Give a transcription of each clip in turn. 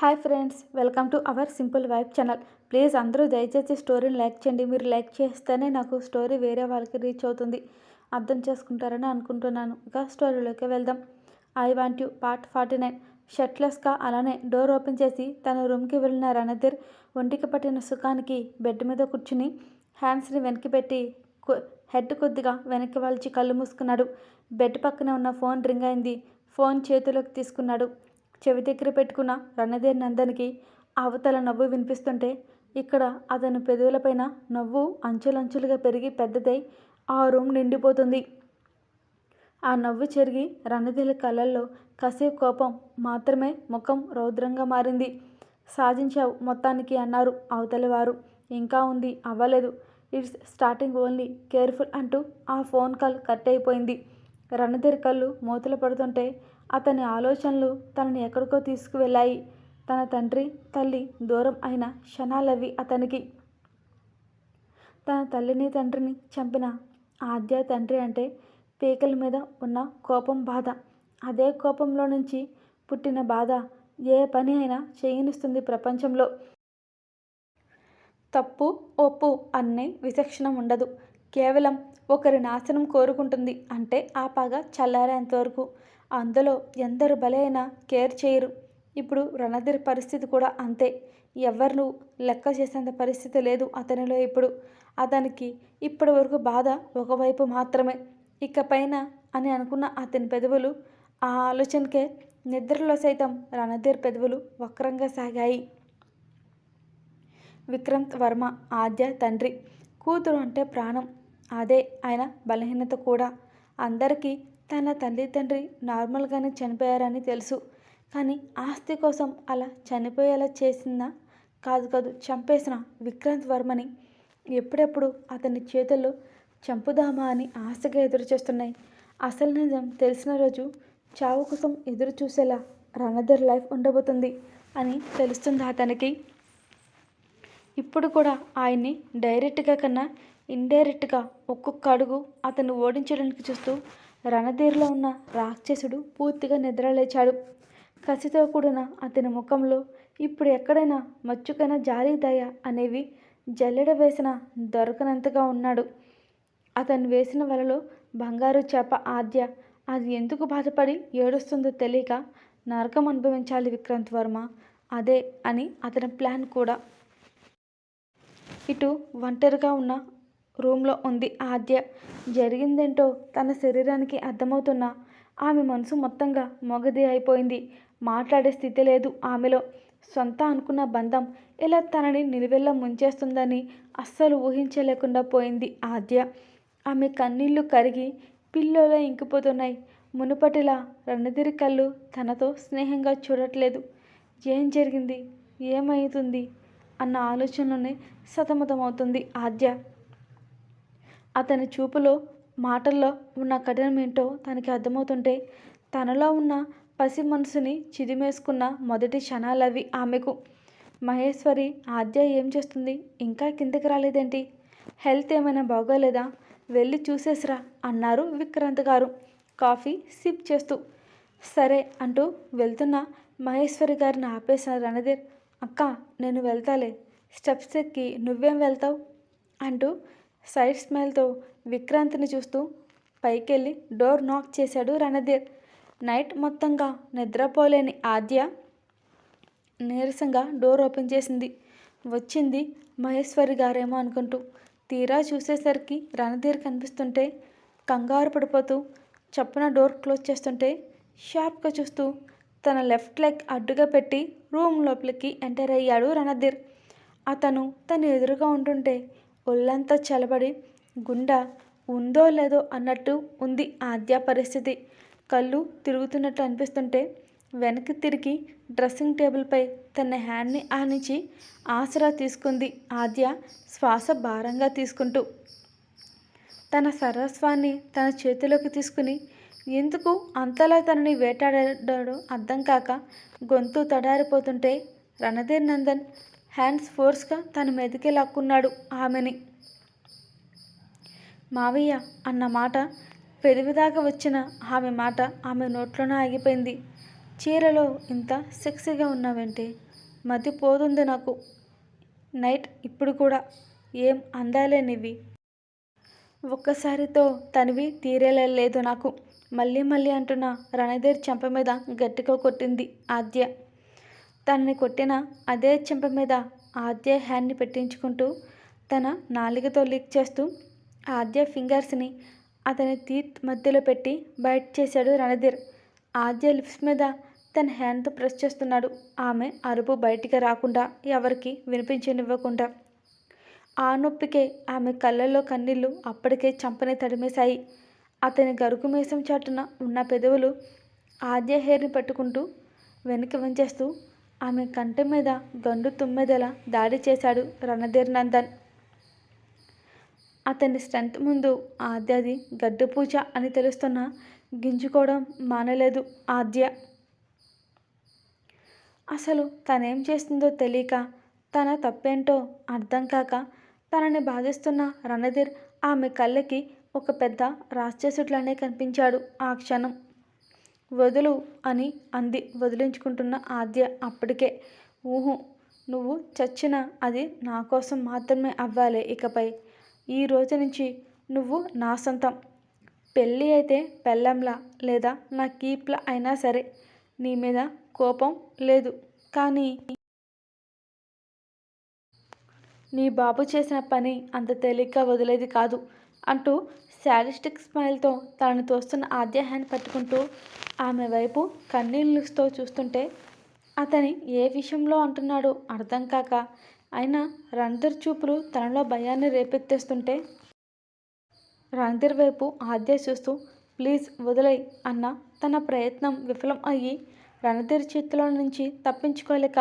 Hi friends welcome to our simple vibe channel. Please అందరూ దయచేసి స్టోరీని లైక్ చేయండి. మీరు లైక్ చేస్తేనే నాకు స్టోరీ వేరే వాళ్ళకి రీచ్ అవుతుంది. అర్థం చేసుకుంటారని అనుకుంటున్నాను. ఇక స్టోరీలోకి వెళ్దాం. I want you part forty nine. షర్ట్లెస్గా అలానే డోర్ ఓపెన్ చేసి తన రూమ్కి వెళ్ళిన రణధీర్ ఒంటికి పట్టిన సుఖానికి బెడ్ మీద కూర్చుని హ్యాండ్స్ని వెనక్కి పెట్టి హెడ్ కొద్దిగా వెనక్కి వాల్చి కళ్ళు మూసుకున్నాడు. బెడ్ పక్కన ఉన్న ఫోన్ రింగ్ అయింది. ఫోన్ చేతిలోకి తీసుకున్నాడు. చెవి దగ్గర పెట్టుకున్న రణధీర్ నందన్కి అవతల నవ్వు వినిపిస్తుంటే ఇక్కడ అతని పెదవులపైన నవ్వు అంచులంచులుగా పెరిగి పెద్దదై ఆ రూమ్ నిండిపోతుంది. ఆ నవ్వు చెరిగి రణధీర్ కళ్ళల్లో కసే కోపం మాత్రమే ముఖం రౌద్రంగా మారింది. సాధించావు మొత్తానికి అన్నారు అవతలి వారు. ఇంకా ఉంది అవ్వలేదు. It's starting only. కేర్ఫుల్ అంటూ ఆ ఫోన్ కాల్ కట్ అయిపోయింది. రణధీర్ కళ్ళు మూతలు పడుతుంటే అతని ఆలోచనలు తనని ఎక్కడికో తీసుకువెళ్ళాయి. తన తండ్రి తల్లి దూరం అయిన క్షణాలవి అతనికి. తన తల్లిని తండ్రిని చంపిన ఆద్య తండ్రి అంటే పీకల మీద ఉన్న కోపం బాధ. అదే కోపంలో నుంచి పుట్టిన బాధ ఏ పని అయినా చేయనిస్తుంది ప్రపంచంలో. తప్పు ఒప్పు అనే విచక్షణ ఉండదు. కేవలం ఒకరి నాశనం కోరుకుంటుంది అంటే ఆ పగ చల్లారేంతవరకు అందులో ఎందరు బలైనా కేర్ చేయరు. ఇప్పుడు రణధీర్ పరిస్థితి కూడా అంతే. ఎవరు లెక్క చేసేంత పరిస్థితి లేదు అతనిలో ఇప్పుడు. అతనికి ఇప్పటి వరకు బాధ ఒకవైపు మాత్రమే. ఇకపైన అని అనుకున్న అతని పెదవులు ఆ ఆలోచనకే నిద్రలో సైతం రణధీర్ పెదవులు వక్రంగా సాగాయి. విక్రంత్ వర్మ ఆద్య తండ్రి. కూతురు అంటే ప్రాణం. అదే ఆయన బలహీనత కూడా. అందరికీ తన తల్లిదండ్రి నార్మల్గానే చనిపోయారని తెలుసు. కానీ ఆస్తి కోసం అలా చనిపోయేలా చేసిందా? కాదు కాదు చంపేసిన విక్రాంత్ వర్మని ఎప్పుడెప్పుడు అతని చేతుల్లో చంపుదామా అని ఆశగా ఎదురు చేస్తున్నాయి అసలు నిజం తెలిసిన రోజు చావు కోసం ఎదురు చూసేలా రణధర్ లైఫ్ ఉండబోతుంది అని తెలుస్తుంది అతనికి. ఇప్పుడు కూడా ఆయన్ని డైరెక్ట్గా కన్నా ఇండైరెక్ట్గా ఒక్కొక్క అడుగు అతను ఓడించడానికి చూస్తూ రణధీర్లో ఉన్న రాక్షసుడు పూర్తిగా నిద్రలేచాడు కసితో కూడిన అతని ముఖంలో ఇప్పుడు ఎక్కడైనా మచ్చుకైనా జాలి దయ అనేవి జల్లెడ వేసిన దొరకనంతగా ఉన్నాడు. అతను వేసిన వలలో బంగారు చేప ఆద్య అది ఎందుకు బాధపడి ఏడుస్తుందో తెలియక నరకం అనుభవించాలి విక్రాంత్ వర్మ అదే అని అతని ప్లాన్ కూడా. ఇటు ఒంటరిగా ఉన్న రూమ్లో ఉంది ఆద్య. జరిగిందేంటో తన శరీరానికి అర్థమవుతున్న. ఆమె మనసు మొత్తంగా మొగది అయిపోయింది. మాట్లాడే స్థితి లేదు ఆమెలో. సొంత అనుకున్న బంధం ఇలా తనని నిలువెల్లా ముంచేస్తుందని అస్సలు ఊహించలేకుండా పోయింది ఆద్య. ఆమె కన్నీళ్ళు కరిగి పిల్లోలా ఇంకిపోతున్నాయి. మునుపటిలా రణదిరి కళ్ళు తనతో స్నేహంగా చూడట్లేదు. ఏం జరిగింది? ఏమవుతుంది అన్న ఆలోచనలోనే సతమతమవుతుంది ఆద్య. అతని చూపులో మాటల్లో ఉన్న కఠినం ఏంటో తనకి అర్థమవుతుంటే తనలో ఉన్న పసి మనసుని చిదిమేసుకున్న మొదటి క్షణాలవి ఆమెకు. మహేశ్వరి ఆద్య ఏం చేస్తుంది? ఇంకా కిందకి రాలేదేంటి? హెల్త్ ఏమైనా బాగోలేదా? వెళ్ళి చూసేసిరా అన్నారు విక్రాంత్ గారు. కాఫీ సిప్ చేస్తూ. సరే అంటూ వెళ్తున్న మహేశ్వరి గారిని ఆపేసిన రణధీర్ అక్క నేను వెళ్తాలే. స్టెప్స్ ఎక్కి నువ్వేం వెళ్తావు? అంటూ సైడ్ స్మైల్తో విక్రాంత్ని చూస్తూ పైకెళ్ళి డోర్ నాక్ చేశాడు రణధీర్. నైట్ మొత్తంగా నిద్రపోలేని ఆద్య నీరసంగా డోర్ ఓపెన్ చేసింది. వచ్చింది మహేశ్వరి గారేమో అనుకుంటూ తీరా చూసేసరికి రణధీర్ కనిపిస్తుంటే కంగారు పడిపోతూ చప్పున డోర్ క్లోజ్ చేస్తుంటే షార్ప్గా చూస్తూ తన లెఫ్ట్ లెగ్ అడ్డుగా పెట్టి రూమ్ లోపలికి ఎంటర్ అయ్యాడు రణధీర్. అతను తన ఎదురుగా ఉంటుంటే ఒళ్ళంతా చలబడి గుండె ఉందో లేదో అన్నట్టు ఉంది ఆద్య పరిస్థితి. కళ్ళు తిరుగుతున్నట్టు అనిపిస్తుంటే వెనక్కి తిరిగి డ్రెస్సింగ్ టేబుల్పై తన హ్యాండ్ని ఆనించి ఆసరా తీసుకుంది ఆద్య శ్వాస భారంగా తీసుకుంటూ. తన సర్వస్వాన్ని తన చేతిలోకి తీసుకుని ఎందుకు అంతలా తనని వేటాడాడో అర్థం కాక గొంతు తడారిపోతుంటే రణధీర్ నందన్ హ్యాండ్స్ ఫోర్స్గా తన మీదకి లాక్కున్నాడు ఆమెని. మావయ్య అన్న మాట పెదవిదాకా వచ్చిన ఆమె మాట ఆమె నోట్లోనే ఆగిపోయింది. చీరలో ఇంత సెక్సీగా ఉన్నావంటే? మతి పోతుంది నాకు. నైట్ ఇప్పుడు కూడా ఏం అందాలేనివి ఒక్కసారితో తనివి తీరేలేదు నాకు. మళ్ళీ మళ్ళీ అంటున్న రణధీర్ చెంప మీద గట్టిగా కొట్టింది ఆద్య. తనని కొట్టిన అదే చెంప మీద ఆద్య హ్యాండ్ని పెట్టించుకుంటూ తన నాలికతో లీక్ చేస్తూ ఆద్య ఫింగర్స్ని అతని తీత్ మధ్యలో పెట్టి బయట చేశాడు రణధీర్. ఆద్య లిప్స్ మీద తన హ్యాండ్తో ప్రెస్ చేస్తున్నాడు. ఆమె అరుపు బయటికి రాకుండా ఎవరికి వినిపించనివ్వకుండా. ఆ నొప్పికే ఆమె కళ్ళల్లో కన్నీళ్ళు అప్పటికే చంపని తడిమేశాయి. అతని గరుకు మీసం చాటున ఉన్న పెదవులు ఆద్య హెయిర్ని పట్టుకుంటూ వెనక్కి వంచేస్తూ ఆమె కంటి మీద గండు తుమ్మెదలా దాడి చేశాడు రణధీర్ నందన్. అతని స్ట్రెంత్ ముందు ఆద్యది గడ్డు పూజ అని తెలుస్తున్న గింజుకోవడం మానలేదు ఆద్య. అసలు తనేం చేస్తుందో తెలియక తన తప్పేంటో అర్థం కాక తనని బాధిస్తున్న రణధీర్ ఆమె కళ్ళకి ఒక పెద్ద రాక్షసుట్లానే కనిపించాడు ఆ క్షణం. వదులు అని అంది. వదిలించుకుంటున్న ఆద్య అప్పటికే ఊహు నువ్వు చచ్చిన అది నా కోసం మాత్రమే అవ్వాలి ఇకపై. ఈ రోజు నుంచి నువ్వు నా సొంతం. పెళ్ళి అయితే పెళ్ళంలా లేదా నా కీప్లా అయినా సరే నీ మీద కోపం లేదు. కానీ నీ బాబు చేసిన పని అంత తేలిగ్గా వదిలేది కాదు అంటూ శారిస్టిక్ స్మైల్తో తనను తోస్తున్న ఆద్య హ్యాండ్ పట్టుకుంటూ ఆమె వైపు కన్నీళ్ళతో చూస్తుంటే అతని ఏ విషయంలో అంటున్నాడో అర్థం కాక అయినా రణధీర్ చూపులు తనలో భయాన్ని రేపెత్తేస్తుంటే రణధీర్ వైపు ఆద్య చూస్తూ ప్లీజ్ వదిలై అన్న తన ప్రయత్నం విఫలం అయ్యి రణధీర్ చేతిలో నుంచి తప్పించుకోలేక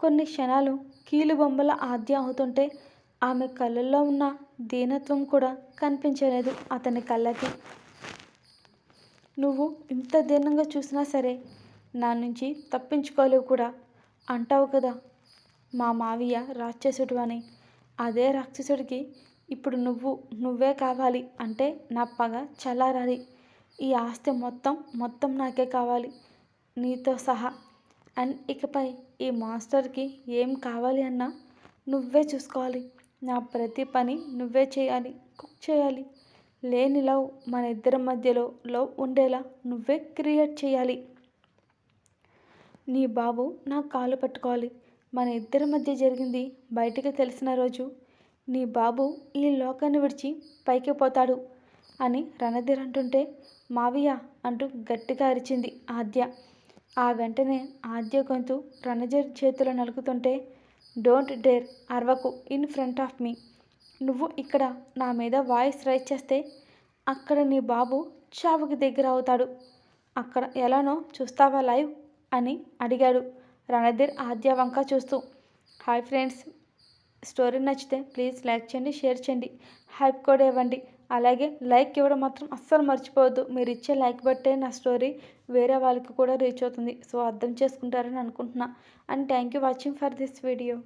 కొన్ని క్షణాలు కీలు బొమ్మల ఆద్య అవుతుంటే ఆమె కళ్ళల్లో ఉన్న దీనత్వం కూడా కనిపించలేదు అతని కళ్ళకి. నువ్వు ఇంత దీనంగా చూసినా సరే నా నుంచి తప్పించుకోలేవు కూడా. అంటావు కదా మా మావయ్య రాక్షసుడు అని. అదే రాక్షసుడికి ఇప్పుడు నువ్వు నువ్వే కావాలి అంటే నా పగ చల్లారాలి. ఈ ఆస్తి మొత్తం మొత్తం నాకే కావాలి నీతో సహా అండ్ ఇకపై ఈ మాస్టర్కి ఏం కావాలి అన్నా నువ్వే చూసుకోవాలి. నా ప్రతి పని నువ్వే చేయాలి కుక్ చేయాలి. లేని లవ్ మన ఇద్దరి మధ్యలో లవ్ ఉండేలా నువ్వే క్రియేట్ చేయాలి. నీ బాబు నా కాలు పట్టుకోవాలి. మన ఇద్దరి మధ్య జరిగింది బయటికి తెలిసిన రోజు నీ బాబు ఈ లోకాన్ని విడిచి పైకి పోతాడు అని రణధీర్ అంటుంటే మావియ అంటూ గట్టిగా అరిచింది ఆద్య. ఆ వెంటనే ఆద్య గొంతు రణధీర్ చేతిలో నలుగుతుంటే డోంట్ డేర్ అరవకు ఇన్ ఫ్రంట్ ఆఫ్ మీ. నువ్వు ఇక్కడ నా మీద వాయిస్ రైజ్ చేస్తే అక్కడ నీ బాబు చావుకి దగ్గర అవుతాడు. అక్కడ ఎలానో చూస్తావా లైవ్? అని అడిగాడు రణధీర్ ఆద్య వంక చూస్తూ. హాయ్ ఫ్రెండ్స్ స్టోరీ నచ్చితే ప్లీజ్ లైక్ చేయండి షేర్ చేయండి. హైప్ కూడా ఇవ్వండి. అలాగే లైక్ ఇవ్వడం మాత్రం అస్సలు మర్చిపోవద్దు. మీరు ఇచ్చే లైక్ బట్టే నా స్టోరీ వేరే వాళ్ళకి కూడా రీచ్ అవుతుంది. సో అర్థం చేసుకుంటారని అనుకుంటున్నా. And thank you watching for this video.